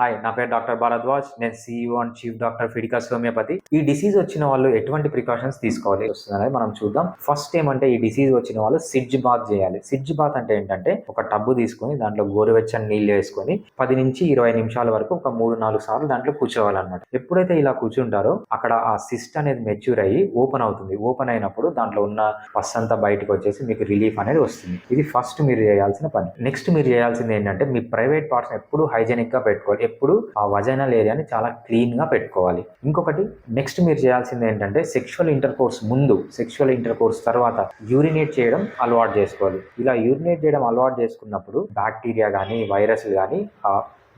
Hi నా పేరు doctor Bharadwaj. నేను సీఈఓ అండ్ చీఫ్ డాక్టర్ ఫిడికాస్ హోమియోపతి ఈ డిసీజ్ వచ్చిన వాళ్ళు ఎటువంటి ప్రికాషన్స్ తీసుకోవాలి వస్తుందనేది మనం చూద్దాం. ఫస్ట్ ఏమంటే ఈ డిసీజ్ వచ్చిన వాళ్ళు సిడ్జ్ బాత్ చేయాలి. సిడ్జ్ బాత్ అంటే ఏంటంటే ఒక టబ్బు తీసుకొని దాంట్లో గోరువెచ్చని నీళ్ళు వేసుకొని పది నుంచి ఇరవై నిమిషాల వరకు ఒక మూడు నాలుగు సార్లు దాంట్లో కూర్చోవాలన్నమాట. ఎప్పుడైతే ఇలా కూర్చుంటారో అక్కడ ఆ సిస్ట్ అనేది మెచ్యూర్ అయ్యి ఓపెన్ అవుతుంది. ఓపెన్ అయినప్పుడు దాంట్లో ఉన్న పస్ అంతా బయటకు వచ్చేసి మీకు రిలీఫ్ అనేది వస్తుంది. ఇది ఫస్ట్ మీరు చేయాల్సిన పని. నెక్స్ట్ మీరు చేయాల్సింది ఏంటంటే మీ ప్రైవేట్ పార్ట్స్ ఎప్పుడు హైజెనిక్గా పెట్టుకోవాలి. ఎప్పుడు ఆ వజైనల్ ఏరియాని చాలా క్లీన్గా పెట్టుకోవాలి. ఇంకొకటి నెక్స్ట్ మీరు చేయాల్సింది ఏంటంటే సెక్షువల్ ఇంటర్ కోర్స్ ముందు సెక్షువల్ ఇంటర్ కోర్స్ తర్వాత యూరినేట్ చేయడం అలవాటు చేసుకోవాలి. ఇలా యూరినేట్ చేయడం అలవాటు చేసుకున్నప్పుడు బ్యాక్టీరియా కానీ వైరస్ కానీ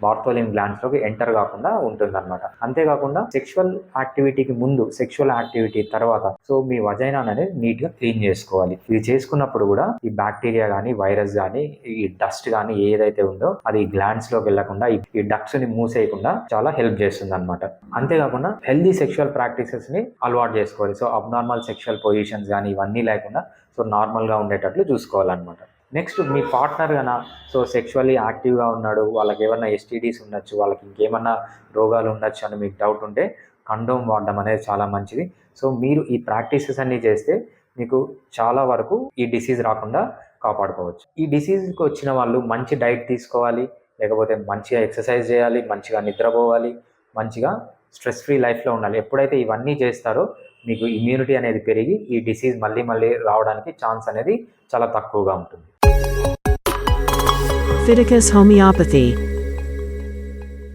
బార్థోలిన్ గ్లాండ్స్లోకి ఎంటర్ కాకుండా ఉంటుందన్నమాట. అంతేకాకుండా సెక్షువల్ యాక్టివిటీకి ముందు సెక్షువల్ యాక్టివిటీ తర్వాత సో మీ వజైనా అనేది నీట్గా క్లీన్ చేసుకోవాలి. ఇది చేసుకున్నప్పుడు కూడా ఈ బ్యాక్టీరియా కానీ వైరస్ కానీ ఈ డస్ట్ కానీ ఏదైతే ఉందో అది గ్లాండ్స్లోకి వెళ్ళకుండా ఈ- డక్స్ని మూసేయకుండా చాలా హెల్ప్ చేస్తుంది అనమాట అంతేకాకుండా హెల్దీ సెక్షువల్ ప్రాక్టీసెస్ని అలవాటు చేసుకోవాలి. సో అబ్నార్మల్ సెక్షువల్ పొజిషన్స్ కానీ ఇవన్నీ లేకుండా సో నార్మల్గా ఉండేటట్లు చూసుకోవాలన్నమాట. నెక్స్ట్ మీ పార్ట్నర్ కన్నా సో సెక్షువల్లీ యాక్టివ్గా ఉన్నాడు వాళ్ళకి ఏమన్నా ఎస్టీడీస్ ఉండొచ్చు వాళ్ళకి ఇంకేమన్నా రోగాలు ఉండొచ్చు అని మీకు డౌట్ ఉంటే కండోమ్ వాడడం అనేది చాలా మంచిది. సో మీరు ఈ ప్రాక్టీసెస్ అన్నీ చేస్తే మీకు చాలా వరకు ఈ డిసీజ్ రాకుండా కాపాడుకోవచ్చు. ఈ డిసీజ్కి వచ్చిన వాళ్ళు మంచి డైట్ తీసుకోవాలి లేకపోతే మంచిగా ఎక్సర్సైజ్ చేయాలి మంచిగా నిద్రపోవాలి మంచిగా స్ట్రెస్ ఫ్రీ లైఫ్లో ఉండాలి. ఎప్పుడైతే ఇవన్నీ చేస్తారో మీకు ఇమ్యూనిటీ అనేది పెరిగి ఈ డిసీజ్ మళ్ళీ మళ్ళీ రావడానికి ఛాన్స్ అనేది చాలా తక్కువగా ఉంటుంది. Fiticus Homeopathy